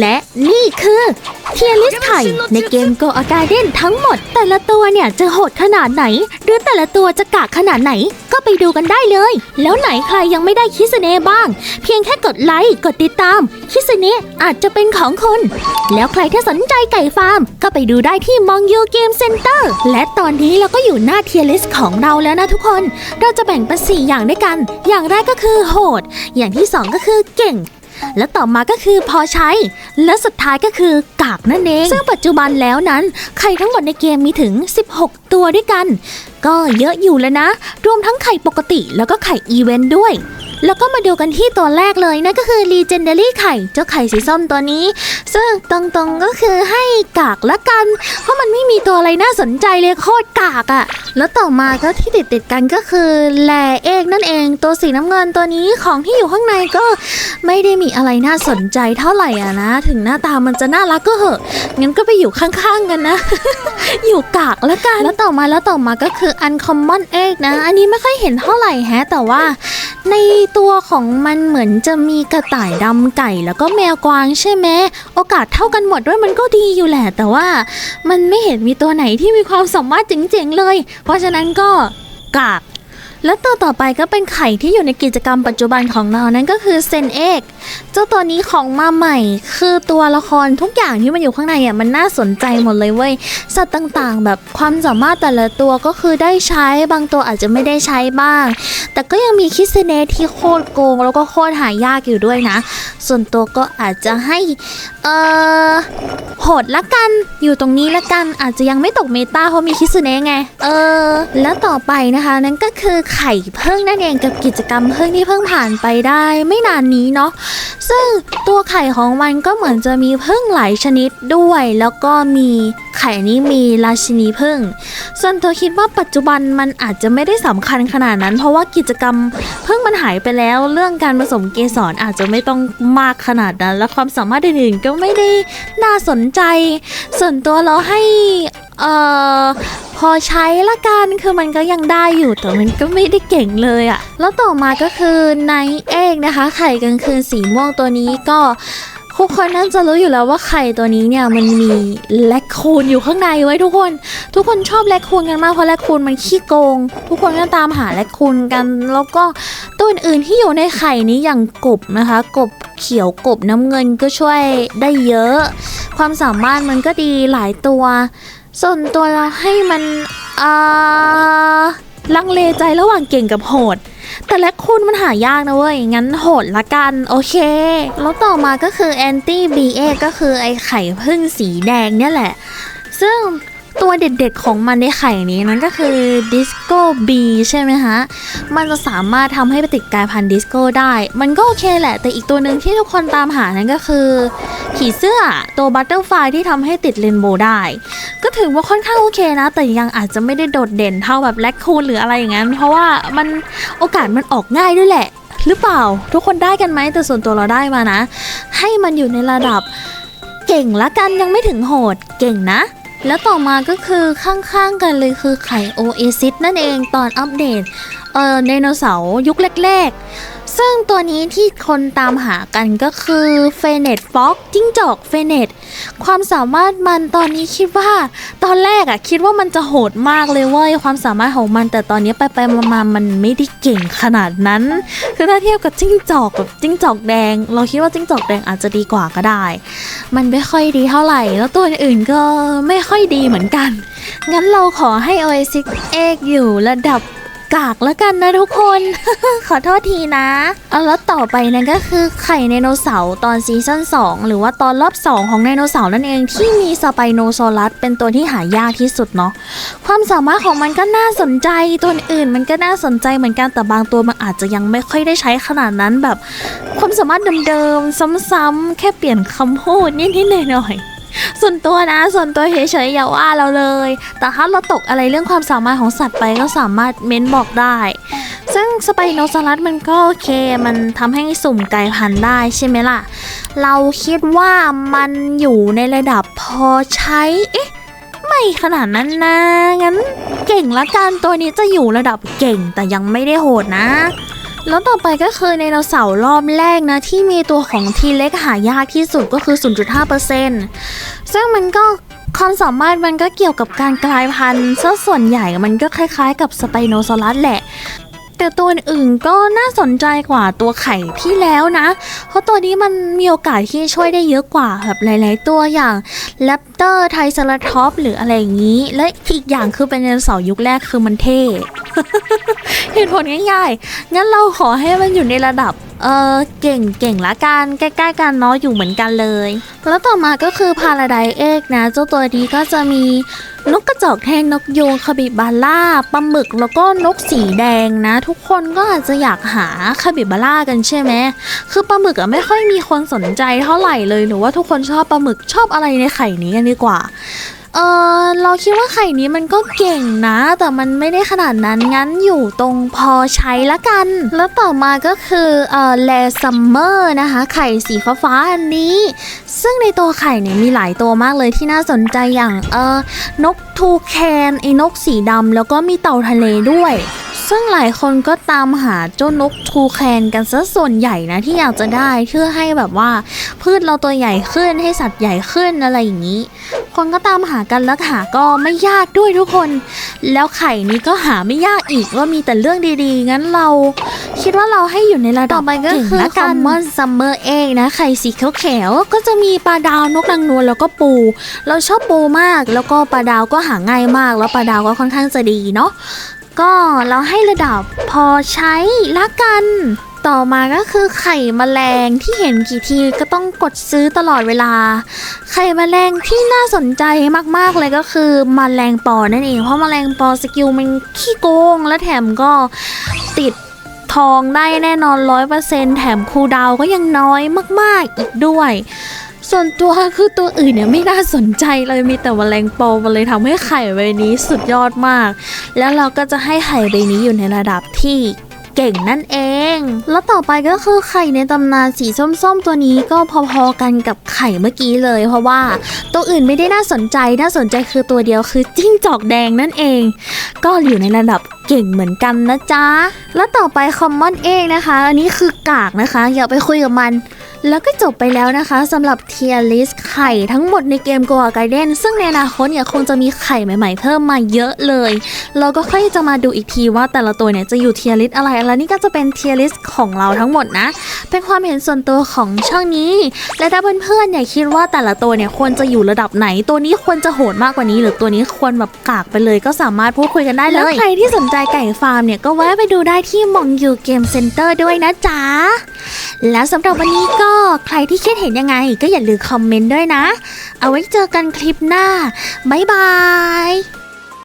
และนี่คือเทียลิสไข่ในเกมโกอากาเดนทั้งหมด แต่ละตัวเนี่ยจะโหดขนาดไหน หรือแต่ละตัวจะกากขนาดไหน ก็ไปดูกันได้เลย แล้วไหนใครยังไม่ได้คิสเน่บ้าง เพียงแค่กดไลค์ กดติดตาม คิสเน่อาจจะเป็นของคุณ แล้วใครที่สนใจไก่ฟาร์ม ก็ไปดูได้ที่มองยูเกมเซ็นเตอร์และตอนนี้เราก็อยู่หน้าเทียลิสของเราแล้วนะทุกคน เราจะแบ่งเป็น4อย่างด้วยกัน อย่างแรกก็คือโหด อย่างที่สองก็คือเก่ง และต่อมาก็คือพอใช้ และสุดท้ายก็คือกากนั่นเอง ซึ่งปัจจุบันแล้วนั้น ไข่ทั้งหมดในเกมมีถึง 16 ตัวด้วยกัน ก็เยอะอยู่แล้วนะ รวมทั้งไข่ปกติแล้วก็ไข่อีเวนต์ด้วยแล้วก็มาดูกันที่ตัวแรกเลยนั่นก็คือ Legendary ไข่ เจ้าไข่สีส้มตัวนี้ ซึ่งตรงๆก็คือให้กากละกัน เพราะมันไม่มีตัวอะไรน่าสนใจเลยโคตรกากอะ่ะ แล้วต่อมาก็ที่ติดติดๆกันก็คือแลเอกนั่นเองตัวสีน้ำเงินตัวนี้ของที่อยู่ข้างในก็ไม่ได้มีอะไรน่าสนใจเท่าไหร่อะนะ ถึงหน้าตามันจะน่ารักก็เหอะงั้นก็ไปอยู่ข้างๆกันนะ อยู่กากละกัน แล้วต่อมาแล้วต่อมาก็คือ uncommon egg นะ อันนี้ไม่ค่อยเห็นเท่าไหร่แฮะแต่ว่าในตัวของมันเหมือนจะมีกระต่ายดำไก่แล้วก็แมวกวางใช่ไหมโอกาสเท่ากันหมดด้วยมันก็ดีอยู่แหละ แต่ว่ามันไม่เห็นมีตัวไหนที่มีความสามารถเจ๋งๆเลย เพราะฉะนั้นก็กาก แล้วตัวต่อไปก็เป็นไข่ที่อยู่ในกิจกรรมปัจจุบันของเรานั่นก็คือเซนเอกเจ้าตัวนี้ของมาใหม่ คือตัวละครทุกอย่างที่มันอยู่ข้างในอะมันน่าสนใจหมดเลยเว้ยสัตว์ต่างๆ แบบความสามารถแต่ละตัวก็คือได้ใช้บางตัวอาจจะไม่ได้ใช้บ้าง แต่ก็ยังมีคิสเนที่โคตรโกง แล้วก็โคตรหายากอยู่ด้วยนะ ส่วนตัวก็อาจจะให้เออ หดละกัน อยู่ตรงนี้ละกันอาจจะยังไม่ตกเมตาเพราะมีคิสเนะไง เออ แล้วต่อไปนะคะ นั่นก็คือไข่เพิ่งนั่นเองกับกิจกรรมเพิ่งที่เพิ่งผ่านไปได้ไม่นานนี้เนาะซึ่งตัวไข่ของมันก็เหมือนจะมีเพิ่งหลายชนิดด้วย แล้วก็มีไข่นี้มีราชินีเพิ่งส่วนตัวคิดว่าปัจจุบันมันอาจจะไม่ได้สำคัญขนาดนั้น เพราะว่ากิจกรรมเพิ่งมันหายไปแล้วเรื่องการผสมเกสรอาจจะไม่ต้องมากขนาดนั้น และความสามารถอื่นๆก็ไม่ได้น่าสนใจ ส่วนตัวเราให้ เอ่อ พอใช้ละกันคือมันก็ยังได้อยู่แต่มันก็ไม่ได้เก่งเลยอะแล้วต่อมาก็คือไนเอกนะคะ ไข่กลางคืนสีม่วงตัวนี้ก็ ทุกคนน่าจะรู้อยู่แล้วว่าไข่ตัวนี้เนี่ยมันมีแลคคูนอยู่ข้างในไว้ทุกคน ทุกคนชอบแลคคูนกันมากเพราะแลคคูนมันขี้โกง ทุกคนก็ตามหาแลคคูนกัน แล้วก็ตัวอื่นๆที่อยู่ในไข่นี้อย่างกบนะคะ กบเขียวกบน้ำเงินก็ช่วยได้เยอะ ความสามารถมันก็ดีหลายตัว ส่วนตัวเราให้มันอ่าลังเลใจระหว่างเก่งกับโหด แต่แลคคูนมันหายากนะเว้ย งั้นโหดละกัน โอเค แล้วต่อมาก็คือแอนตี้บีเอก็คือไอไข่พึ่งสีแดงเนี่ยแหละ ซึ่ง ตัวเด็ดๆของมันในไข่นี้นั้นก็คือดิสโก้บีใช่ไหมฮะ มันจะสามารถทำให้ปฏิกายพันธุ์ดิสโก้ได้ มันก็โอเคแหละ แต่อีกตัวหนึ่งที่ทุกคนตามหานั้นก็คือ ผีเสื้อตัวบัตเตอร์ไฟที่ทำให้ติดเรนโบว์ได้ ก็ถือว่าค่อนข้างโอเคนะ แต่ยังอาจจะไม่ได้โดดเด่นเท่าแบบแลคคูนหรืออะไรอย่างนั้น เพราะว่ามันโอกาสมันออกง่ายด้วยแหละ หรือเปล่า ทุกคนได้กันไหมแต่ส่วนตัวเราได้มานะ ให้มันอยู่ในระดับเก่งละกันยังไม่ถึงโหดเก่งนะ แล้วต่อมาก็คือข้างๆกันเลยคือไข่โอเอซิสนั่นเองตอนอัปเดตเอ่อไดโนเสาร์ยุคแรกๆ ซึ่งตัวนี้ที่คนตามหากันก็คือเฟเนตฟ็อกจิ้งจอกเฟเนตความสามารถมันตอนนี้คิดว่า ตอนแรกอะคิดว่ามันจะโหดมากเลยเว้ยความสามารถของมันแต่ตอนนี้ไปไปมาๆมันไม่ได้เก่งขนาดนั้น คือถ้าเทียบกับจิ้งจอกแบบจิ้งจอกแดง เราคิดว่าจิ้งจอกแดงอาจจะดีกว่าก็ได้ มันไม่ค่อยดีเท่าไหร่ แล้วตัวอื่นก็ไม่ค่อยดีเหมือนกัน งั้นเราขอให้ Oasis Egg อยู่ระดับ กากแล้วกันนะทุกคน ขอโทษทีนะ เอาแล้วต่อไปนั่นก็คือไข่ไดโนเสาร์ตอนซีซั่น2 หรือว่าตอนรอบ 2 ของไดโนเสาร์นั่นเองที่มีสไปโนซอรัสเป็นตัวที่หายากที่สุดเนาะความสามารถของมันก็น่าสนใจตัวอื่นมันก็น่าสนใจเหมือนกันแต่บางตัวมันอาจจะยังไม่ค่อยได้ใช้ขนาดนั้นแบบ ความสามารถเดิมๆซ้ำๆแค่เปลี่ยนคำพูดนิดๆหน่อยๆ ส่วนตัวนะ ส่วนตัวเฉยๆอย่าว่าเราเลย แต่ถ้าเราตกอะไรเรื่องความสามารถของสัตว์ไปก็สามารถเม้นบอกได้ ซึ่งสไปโนซอรัสมันก็โอเค มันทำให้สุ่มไกลพันธุ์ได้ใช่ไหมล่ะ เราคิดว่ามันอยู่ในระดับพอใช้ เอ๊ะ ไม่ขนาดนั้นนะ งั้นเก่งละกันตัวนี้จะอยู่ระดับเก่งแต่ยังไม่ได้โหดนะ แล้วต่อไปก็คือไดโนเสาร์รอบแรกนะ ที่มีตัวของทีเล็กหายากที่สุดก็คือ 0.5%ซึ่งมันก็ความสามารถมันก็เกี่ยวกับการกลายพันธุ์ซะส่วนใหญ่มันก็คล้ายๆ กับสไปโนซอรัสแหละ แต่ตัวอื่นก็น่าสนใจกว่าตัวไข่ที่แล้วนะ เพราะตัวนี้มันมีโอกาสที่ช่วยได้เยอะกว่าแบบหลายๆตัวอย่างแรปเตอร์ไทรเซราทอปหรืออะไรอย่างนี้ และอีกอย่างคือเป็นไดโนเสาร์ยุคแรกคือมันเท่ เหตุผลง่ายๆ งั้นเราขอให้มันอยู่ในระดับ เออเก่งเก่งละกันใกล้ๆกันเนาะอยู่เหมือนกันเลย แล้วต่อมาก็คือพาราไดเอกนะ เจ้าตัวนี้ก็จะมีนกกระจอกแทนนกยูงคาบิบาร่าปลาหมึกแล้วก็นกสีแดงนะ ทุกคนก็อาจจะอยากหาคาบิบาร่ากันใช่ไหมคือปลาหมึกอะไม่ค่อยมีคนสนใจเท่าไหร่เลยหรือว่าทุกคนชอบปลาหมึกชอบอะไรในไข่นี้กันดีกว่า เออเราคิดว่าไข่นี้มันก็เก่งนะ แต่มันไม่ได้ขนาดนั้นงั้นอยู่ตรงพอใช้ละกัน แล้วต่อมาก็คือเออแลซัมเมอร์นะคะ ไข่สีฟ้าๆอันนี้ ซึ่งในตัวไข่เนี่ยมีหลายตัวมากเลยที่น่าสนใจอย่างเออนกทูแคนไอ้นกสีดำแล้วก็มีเต่าทะเลด้วยซึ่งหลายคนก็ตามหาเจ้านกทูแคนกันซะส่วนใหญ่นะที่อยากจะได้เพื่อให้แบบว่า พืชเราตัวใหญ่ขึ้นให้สัตว์ใหญ่ขึ้นอะไรอย่างนี้ คนก็ตามหากันแล้วหาก็ไม่ยากด้วยทุกคน แล้วไข่นี้ก็หาไม่ยากอีกว่ามีแต่เรื่องดีๆ งั้นเรา คิดว่าเราให้อยู่ในระดับต่อไปก็เก่งคือละกัน Common Summer Egg นะ ไข่สีเขียวๆก็จะมีปลาดาวนกนางนวลแล้วก็ปู เราชอบปูมากแล้วก็ปลาดาวก็หาง่ายมาก แล้วปลาดาวก็ค่อนข้างจะดีเนาะก็เราให้ระดับพอใช้ละกัน ต่อมาก็คือไข่แมลงที่เห็นกี่ทีก็ต้องกดซื้อตลอดเวลา ไข่แมลงที่น่าสนใจมากๆเลยก็คือมแมลงปอนั่นเอง เพราะแมลงปอสกิลมันขี้โกง และแถมก็ติดทองได้แน่นอนร้อยเปอร์เซ็นแถมคูดาวก็ยังน้อยมากๆอีกด้วย ส่วนตัวคือตัวอื่นเนี่ยไม่น่าสนใจเลยมีแต่แมลงปอมันเลยทำให้ไข่ใบนี้สุดยอดมาก แล้วเราก็จะให้ไข่ใบนี้อยู่ในระดับที่ เก่งนั่นเอง แล้วต่อไปก็คือไข่ในตำนานสีส้มๆ ตัวนี้ก็พอๆกันกับไข่เมื่อกี้เลย เพราะว่าตัวอื่นไม่ได้น่าสนใจน่าสนใจคือตัวเดียวคือจิ้งจอกแดงนั่นเอง ก็อยู่ในระดับเก่งเหมือนกันนะจ๊ะ แล้วต่อไปคอมมอนเองนะคะ อันนี้คือกากนะคะ อย่าไปคุยกับมัน แล้วก็จบไปแล้วนะคะสำหรับเทียร์ลิสไข่ทั้งหมดในเกม Go a Garden ซึ่งในอนาคตเนี่ยคงจะมีไข่ใหม่ๆเพิ่มมาเยอะเลย เราก็ค่อยจะมาดูอีกทีว่าแต่ละตัวเนี่ยจะอยู่เทียร์ลิสอะไรแล้วนี่ก็จะเป็นเทียร์ลิสของเราทั้งหมดนะ เป็นความเห็นส่วนตัวของช่องนี้ และถ้าเพื่อนๆเนี่ยคิดว่าแต่ละตัวเนี่ยควรจะอยู่ระดับไหน ตัวนี้ควรจะโหดมากกว่านี้ หรือตัวนี้ควรแบบกากไปเลยก็สามารถพูดคุยกันได้เลยแล้วใครที่สนใจไก่ฟาร์มเนี่ยก็แวะไปดูได้ที่มองยูเกมเซ็นเตอร์ด้วยนะจ๊ะแล้วสำหรับวันนี้ก็ก็ใครที่คิดเห็นยังไง ก็อย่าลืมคอมเมนต์ด้วยนะ เอาไว้เจอกันคลิปหน้า บ๊ายบาย